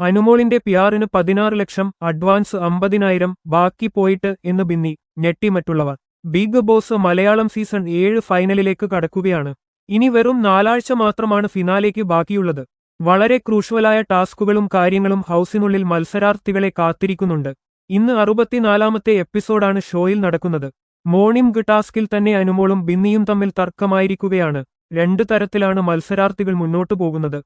അനുമോളിന്റെ പിയാറിന് പതിനാറ് ലക്ഷം അഡ്വാൻസ് അമ്പതിനായിരം ബാക്കി പോയിട്ട് എന്ന് ബിന്നി ഞെട്ടി മറ്റുള്ളവർ. ബിഗ് ബോസ് മലയാളം സീസൺ ഏഴ് ഫൈനലിലേക്ക് കടക്കുകയാണ്. ഇനി വെറും നാലാഴ്ച മാത്രമാണ് ഫിനാലേക്ക് ബാക്കിയുള്ളത്. വളരെ ക്രൂഷ്വലായ ടാസ്കുകളും കാര്യങ്ങളും ഹൗസിനുള്ളിൽ മത്സരാർത്ഥികളെ കാത്തിരിക്കുന്നുണ്ട്. ഇന്ന് അറുപത്തിനാലാമത്തെ എപ്പിസോഡാണ് ഷോയിൽ നടക്കുന്നത്. മോർണിംഗ് ടാസ്കിൽ തന്നെ അനുമോളും ബിന്നിയും തമ്മിൽ തർക്കമായിരിക്കുകയാണ്. രണ്ടു തരത്തിലാണ് മത്സരാർത്ഥികൾ മുന്നോട്ടു പോകുന്നത്.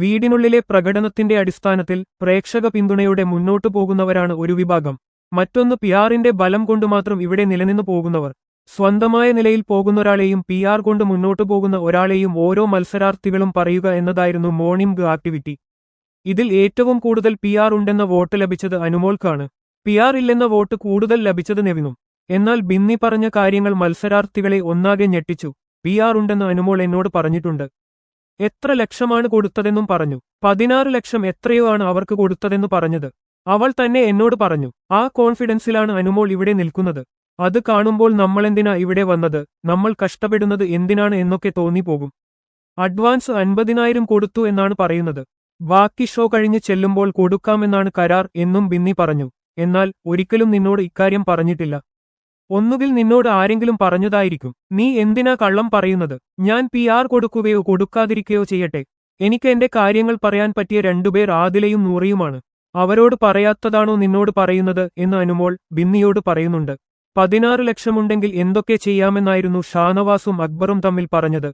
വീടിനുള്ളിലെ പ്രകടനത്തിന്റെ അടിസ്ഥാനത്തിൽ പ്രേക്ഷക പിന്തുണയോടെ മുന്നോട്ടു പോകുന്നവരാണ് ഒരു വിഭാഗം. മറ്റൊന്ന് പിയാറിന്റെ ബലം കൊണ്ട് മാത്രം ഇവിടെ നിലനിന്നു പോകുന്നവർ. സ്വന്തമായ നിലയിൽ പോകുന്നൊരാളെയും പി ആർ കൊണ്ട് മുന്നോട്ടു പോകുന്ന ഒരാളെയും ഓരോ മത്സരാർത്ഥികളും പറയുക എന്നതായിരുന്നു മോർണിംഗ് ആക്ടിവിറ്റി. ഇതിൽ ഏറ്റവും കൂടുതൽ പി ആർ ഉണ്ടെന്ന വോട്ട് ലഭിച്ചത് അനുമോൾക്കാണ്. പി ആർ ഇല്ലെന്ന വോട്ട് കൂടുതൽ ലഭിച്ചത് നെവിനും. എന്നാൽ ബിന്നി പറഞ്ഞ കാര്യങ്ങൾ മത്സരാർത്ഥികളെ ഒന്നാകെ ഞെട്ടിച്ചു. പി ആർ ഉണ്ടെന്ന് അനുമോൾ എന്നോട് പറഞ്ഞിട്ടുണ്ട്. എത്ര ലക്ഷമാണ് കൊടുത്തതെന്നും പറഞ്ഞു. പതിനാറ് ലക്ഷം എത്രയോ ആണ് അവർക്ക് കൊടുത്തതെന്ന് പറഞ്ഞത്. അവൾ തന്നെ എന്നോട് പറഞ്ഞു ആ കോൺഫിഡൻസിലാണ് അനുമോൾ ഇവിടെ നിൽക്കുന്നത്. അത് കാണുമ്പോൾ നമ്മളെന്തിനാ ഇവിടെ വന്നത്? നമ്മൾ കഷ്ടപ്പെടുന്നത് എന്തിനാണ് എന്നൊക്കെ തോന്നിപ്പോകും. അഡ്വാൻസ് അൻപതിനായിരം കൊടുത്തു എന്നാണ് പറയുന്നത്. ബാക്കി ഷോ കഴിഞ്ഞ് ചെല്ലുമ്പോൾ കൊടുക്കാമെന്നാണ് കരാർ എന്നും ബിന്നി പറഞ്ഞു. എന്നാൽ ഒരിക്കലും നിന്നോട് ഇക്കാര്യം പറഞ്ഞിട്ടില്ല. ഒന്നുകിൽ നിന്നോട് ആരെങ്കിലും പറഞ്ഞതായിരിക്കും. നീ എന്തിനാ കള്ളം പറയുന്നത്? ഞാൻ പി ആർ കൊടുക്കുകയോ കൊടുക്കാതിരിക്കുകയോ ചെയ്യട്ടെ. എനിക്ക് എന്റെ കാര്യങ്ങൾ പറയാൻ പറ്റിയ രണ്ടുപേർ ആദിലയും നൂറിയുമാണ്. അവരോട് പറയാത്തതാണോ നിന്നോട് പറയുന്നത് എന്ന് അനുമോൾ ബിന്നിയോട് പറയുന്നുണ്ട്. പതിനാറ് ലക്ഷമുണ്ടെങ്കിൽ എന്തൊക്കെ ചെയ്യാമെന്നായിരുന്നു ഷാനവാസും അക്ബറും തമ്മിൽ പറഞ്ഞത്.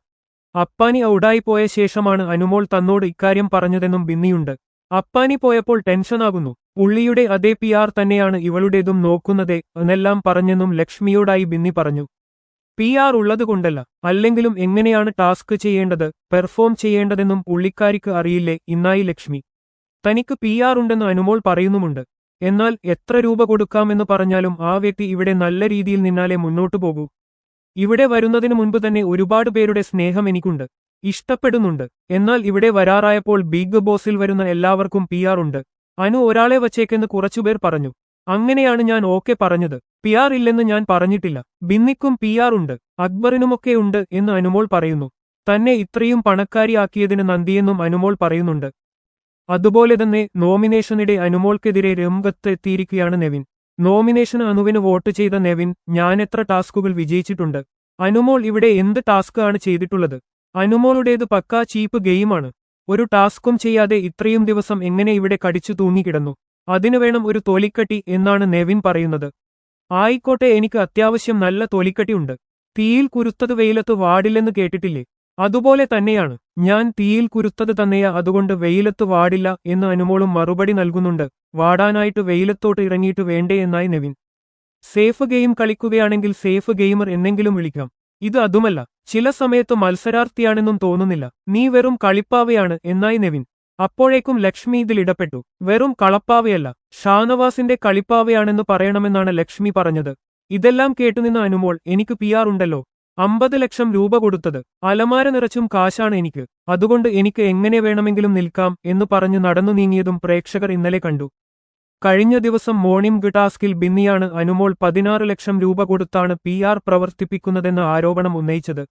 അപ്പാനി ഔടായിപ്പോയ പോയ ശേഷമാണ് അനുമോൾ തന്നോട് ഇക്കാര്യം പറഞ്ഞതെന്നും ബിന്നിയുണ്ട്. അപ്പാനി പോയപ്പോൾ ടെൻഷനാകുന്നു. പുള്ളിയുടെ അതേ പി ആർ തന്നെയാണ് ഇവളുടേതും നോക്കുന്നതേ എന്നെല്ലാം പറഞ്ഞെന്നും ലക്ഷ്മിയോടായി ബിന്നി പറഞ്ഞു. പി ആർ ഉള്ളതുകൊണ്ടല്ല അല്ലെങ്കിലും എങ്ങനെയാണ് ടാസ്ക് ചെയ്യേണ്ടത് പെർഫോം ചെയ്യേണ്ടതെന്നും പുള്ളിക്കാരിക്ക് അറിയില്ലേ ഇന്നായി ലക്ഷ്മി. തനിക്ക് പി ആർ ഉണ്ടെന്ന് അനുമോൾ പറയുന്നുമുണ്ട്. എന്നാൽ എത്ര രൂപ കൊടുക്കാമെന്ന് പറഞ്ഞാലും ആ വ്യക്തി ഇവിടെ നല്ല രീതിയിൽ നിന്നാലേ മുന്നോട്ടു പോകൂ. ഇവിടെ വരുന്നതിനു മുൻപ് തന്നെ ഒരുപാട് പേരുടെ സ്നേഹം എനിക്കുണ്ട്. ഇഷ്ടപ്പെടുന്നുണ്ട്. എന്നാൽ ഇവിടെ വരാറായപ്പോൾ ബിഗ് ബോസിൽ വരുന്ന എല്ലാവർക്കും പി ആർ ഉണ്ട്. അനു ഒരാളെ വച്ചേക്കെന്ന് കുറച്ചുപേർ പറഞ്ഞു. അങ്ങനെയാണ് ഞാൻ ഓക്കെ പറഞ്ഞത്. പി ആർ ഇല്ലെന്ന് ഞാൻ പറഞ്ഞിട്ടില്ല. ബിന്നിക്കും പി ആർ ഉണ്ട്. അക്ബറിനുമൊക്കെ ഉണ്ട് എന്ന് അനുമോൾ പറയുന്നു. തന്നെ ഇത്രയും പണക്കാരിയാക്കിയതിന് നന്ദിയെന്നും അനുമോൾ പറയുന്നുണ്ട്. അതുപോലെ തന്നെ നോമിനേഷനിടെ അനുമോൾക്കെതിരെ രംഗത്ത് എത്തിയിരിക്കുകയാണ് നെവിൻ. നോമിനേഷന് അനുവിന് വോട്ട് ചെയ്ത നെവിൻ ഞാൻ എത്ര ടാസ്കുകൾ വിജയിച്ചിട്ടുണ്ട്. അനുമോൾ ഇവിടെ എന്ത് ടാസ്ക് ആണ് ചെയ്തിട്ടുള്ളത്? അനുമോളുടേത് പക്കാ ചീപ്പ് ഗെയിമാണ്. ഒരു ടാസ്കും ചെയ്യാതെ ഇത്രയും ദിവസം എങ്ങനെ ഇവിടെ കടിച്ചു തൂങ്ങിക്കിടന്നു? അതിനു വേണം ഒരു തോലിക്കട്ടി എന്നാണ് നെവിൻ പറയുന്നത്. ആയിക്കോട്ടെ എനിക്ക് അത്യാവശ്യം നല്ല തോലിക്കട്ടിയുണ്ട് തീയിൽ കുരുത്തത് വെയിലത്ത് വാടില്ലെന്ന് കേട്ടിട്ടില്ലേ? അതുപോലെ തന്നെയാണ്. ഞാൻ തീയിൽ കുരുത്തത് തന്നെയാ അതുകൊണ്ട് വെയിലത്ത് വാടില്ല എന്ന് അനുമോളും മറുപടി നൽകുന്നുണ്ട്. വാടാനായിട്ട് വെയിലത്തോട്ട് ഇറങ്ങിയിട്ട് വേണ്ടേ എന്നായി നെവിൻ. സേഫ് ഗെയിം കളിക്കുകയാണെങ്കിൽ സേഫ് ഗെയിമർ എന്നെങ്കിലും വിളിക്കാം. ഇത് അതുമല്ല. ചില സമയത്ത് മത്സരാർത്ഥിയാണെന്നും തോന്നുന്നില്ല. നീ വെറും കളിപ്പാവയാണ് എന്നായി നെവിൻ. അപ്പോഴേക്കും ലക്ഷ്മി ഇതിൽ ഇടപെട്ടു. വെറും കളപ്പാവയല്ല ഷാനവാസിന്റെ കളിപ്പാവയാണെന്ന് പറയണമെന്നാണ് ലക്ഷ്മി പറഞ്ഞത്. ഇതെല്ലാം കേട്ടുനിന്ന് അനുമോൾ എനിക്ക് പി ഉണ്ടല്ലോ. അമ്പത് ലക്ഷം രൂപ കൊടുത്തത്. അലമാര നിറച്ചും കാശാണ് എനിക്ക്. അതുകൊണ്ട് എനിക്ക് എങ്ങനെ വേണമെങ്കിലും നിൽക്കാം എന്ന് പറഞ്ഞു നടന്നു നീങ്ങിയതും പ്രേക്ഷകർ ഇന്നലെ കണ്ടു. കഴിഞ്ഞ ദിവസം മോണിം ഗിടാസ്കിൽ ബിന്നിയാണ് അനുമോൾ പതിനാറ് ലക്ഷം രൂപ കൊടുത്താണ് പി ആർ പ്രവർത്തിപ്പിക്കുന്നതെന്ന ആരോപണം ഉന്നയിച്ചത്.